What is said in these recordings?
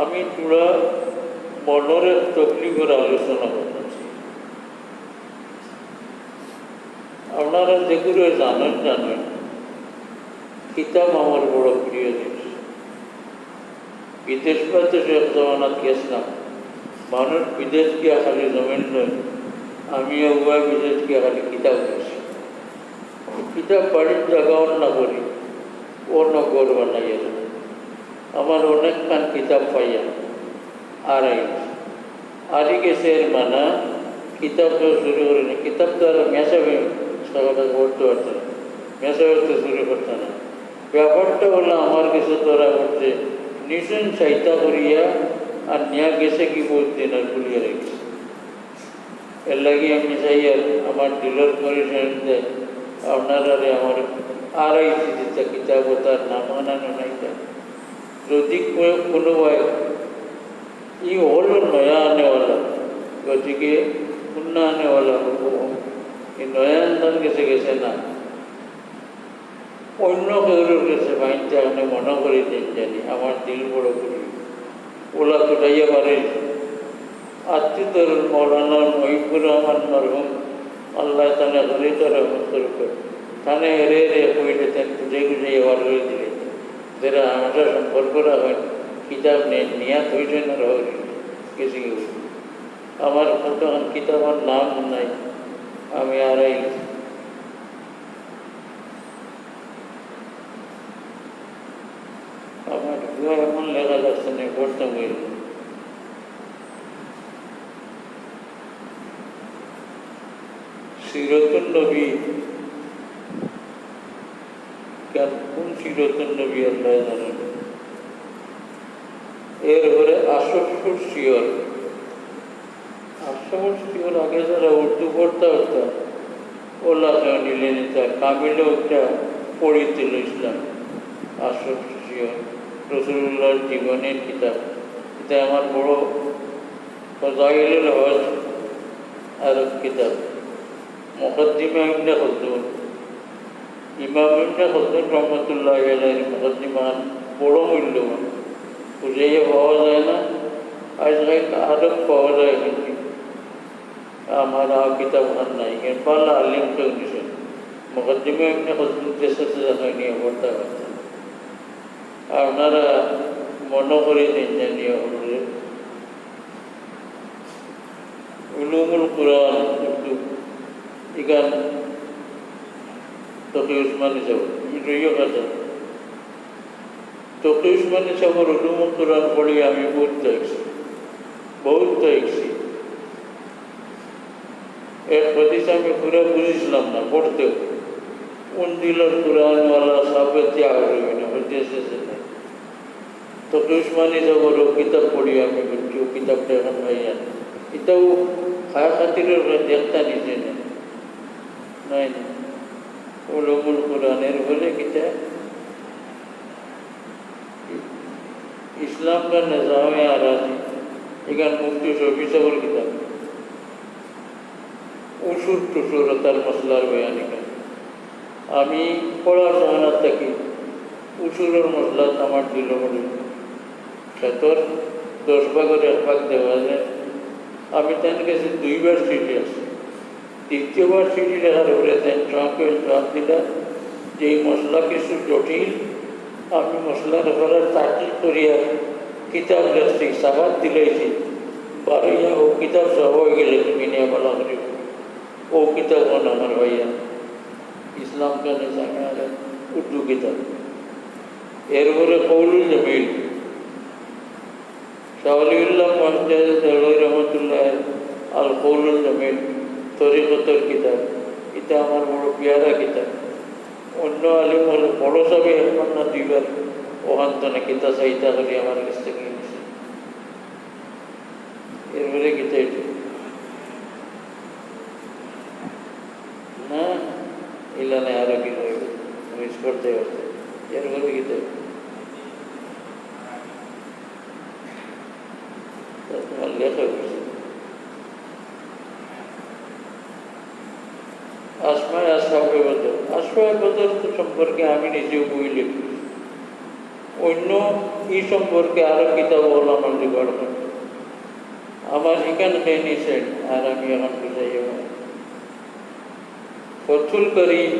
আমি তোরা মনের তকলিফের আলোচনা করতেছি আপনারা যেগুলো জানেন জানেন। কিতাব আমার বড় প্রিয় জিনিস। বিদেশ পাতে এক জমানাত গেছিলাম মানুষ বিদেশ গিয়া খালি জমেন আমি উভয় বিদেশ গিয়া খালি কিতাব গেছি কিতাব বাড়ির জায়গাও না করি। অন্য গড় বানাইয়া আমার অনেক খান কিতাব পাইয়া। আর আরি গেছে এর মানা কিতাব তো শুরু করিনি। কিতাব তো আর মেশাবে সকালে পড়তে পারতো না। মেশাবে তো শুরু করতো না। ব্যাপারটা হলো আমার কাছে ধরা করছে নিশুন চাইতা করিয়া আর নিয়া গেছে কি বলতেন আর ভুলিয়া রেখেছে এর লাগে আমি চাই আর আমার ডিলার পরিষদ আপনারা আমার তার নাম আনানো নাই যদি কোনো ই হল নয়া আনেওয়ালা গতিকে পুণ্য আনেওয়ালা এই নয়া আন্দান গেছে গেছে না। অন্য কেউর কাছে বাইনতে আপনি মনে করে দিন জানি, আমার দিল বড় করি। ওলা তুটাইয়া পারে। আত্মীয়র মৌলানা মহিপুর রহমান মরহুম, আল্লাহ তালা হরে তারা করবে তেন খুঁজে খুঁজে এবার করে দিলে যারা আমরা সম্পর্করা হয় কিতাব নিয়াত হয়েছে না রহরি কিছু আমার তখন কিতাবের নাম নাই। আমি আড়াই আমার এমন লেখা যাচ্ছে না, পড়তে হইল সিরতুল কেন সিরতুল নবী আল্লাহ জানেন। এরপরে আসর শিওর। আসর শিওর আগে যারা উর্দু পড়তে হতো ওলা নিলে নিতে কামিলে ওটা পড়িতে ইসলাম। আসর শিওর। রসুল্লাহর জীবনের কিতাব। এটা আমার বড় ফজাইলুল হজ আর কিতাব। মুকদ্দিমা ইবনে খলদুন। ইমাম ইবনে খলদুন রহমতুল্লাহ আলাইহির মুকদ্দিমা বড় মূল্যবান খুঁজে পাওয়া যায় না আজকাল আরব পাওয়া যায় কিন্তু আমার আর কিতাব খান নাই পাল্লা আলিম কেউ নিছে মুকদ্দিমা ইবনে খলদুন দেশে দেখা নিয়ে পড়তে পারতেন আপনারা মনে করে দিন জানিয়ে হলে উলুমুল কোরআন উর্দু ইগান তকি উসমানি যাব রইও কথা তকি উসমানি উলুমুল কোরআন পড়ি আমি বহুত দেখছি বহুত দেখছি এক প্রতিশ আমি পুরো বুঝেছিলাম না পড়তেও কোন দিলের কোরআনওয়ালা সবে ত্যাগ রইবে না হইতেছে না। তো দুশ্মনী জগর কিতাব পড়ি আমি বলছি, ও কিতাবটা এখন ভাইয়া এটাও খায়া খাতিরের দেখতা নিজে নেই নাই না। উলুমুল কোরআনের হলে কিতা? ইসলাম কা নিজামে আরাজি এখান মুক্তি শফি সবল কিতাব উসুর টুসুর তার মশলার বয়ান এখানে। আমি পড়ার জমানার থাকি উসুরের মশলা আমার দিল মনে। সেতর দশ ভাগের এক ভাগ দেওয়া যায়। আমি তার কাছে দুইবার সিটি আসি। তৃতীয়বার সিটি লেখার উপরে দেন জবাবকে জবাব দিলা যে এই মশলা কিছু জটিল আমি মশলার ব্যাপারে তাকিল করিয়া কিতাব লেখছি সাবাদ দিলাইছি বারোইয়া ও কিতাব সব হয়ে গেলে তুমি নিয়ে বলা করি ও কিতাব হন আমার ভাইয়া ইসলাম কা নিজামে আলে উর্দু কিতাব এরপরে কৌলুল জমিল শাহলিউল্লাহ মহাজাদ রহমতুল্লাহ আল কৌলুল জমিল তরিকতর কিতাব এটা আমার বড় পেয়ারা কিতাব অন্য আলিম হলে বড় সবে এখন না দুইবার ওখান তো না কিতা চাইতা করি আমার কাছ থেকে নিছে এরপরে কিতা এটা না ইলানে আরও কি মিস করতে হবে এরপরে কিতা তোমার লেখা হয়েছে আসমায় আসফাকে বদল আসফায় বদল তো সম্পর্কে আমি নিজেও বই লিখি অন্য ই সম্পর্কে আরও কিতাব হল আমার জোগাড় করতে আমার এখানে খেয়ে নিয়েছেন আর আমি এখন বুঝাই যাব ফতুল করিম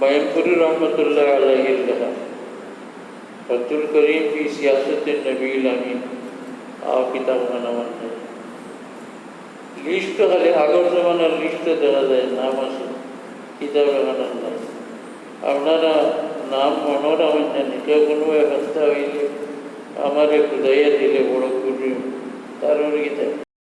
বাইমপুরি রহমতুল্লাহ আলহির লেখা ফতুল করিম ফি সিয়াসতের নবীল আমিন আও কিতাব আমার নেই লিস্ট খালি আগর জমানার লিস্ট দেখা যায়, নাম আছে কিতাবে এখানে নাম আপনারা নাম মনে জানি কেউ কোনো ব্যবস্থা হইলে, আমার খুদাইয়া দিলে বড় করি তার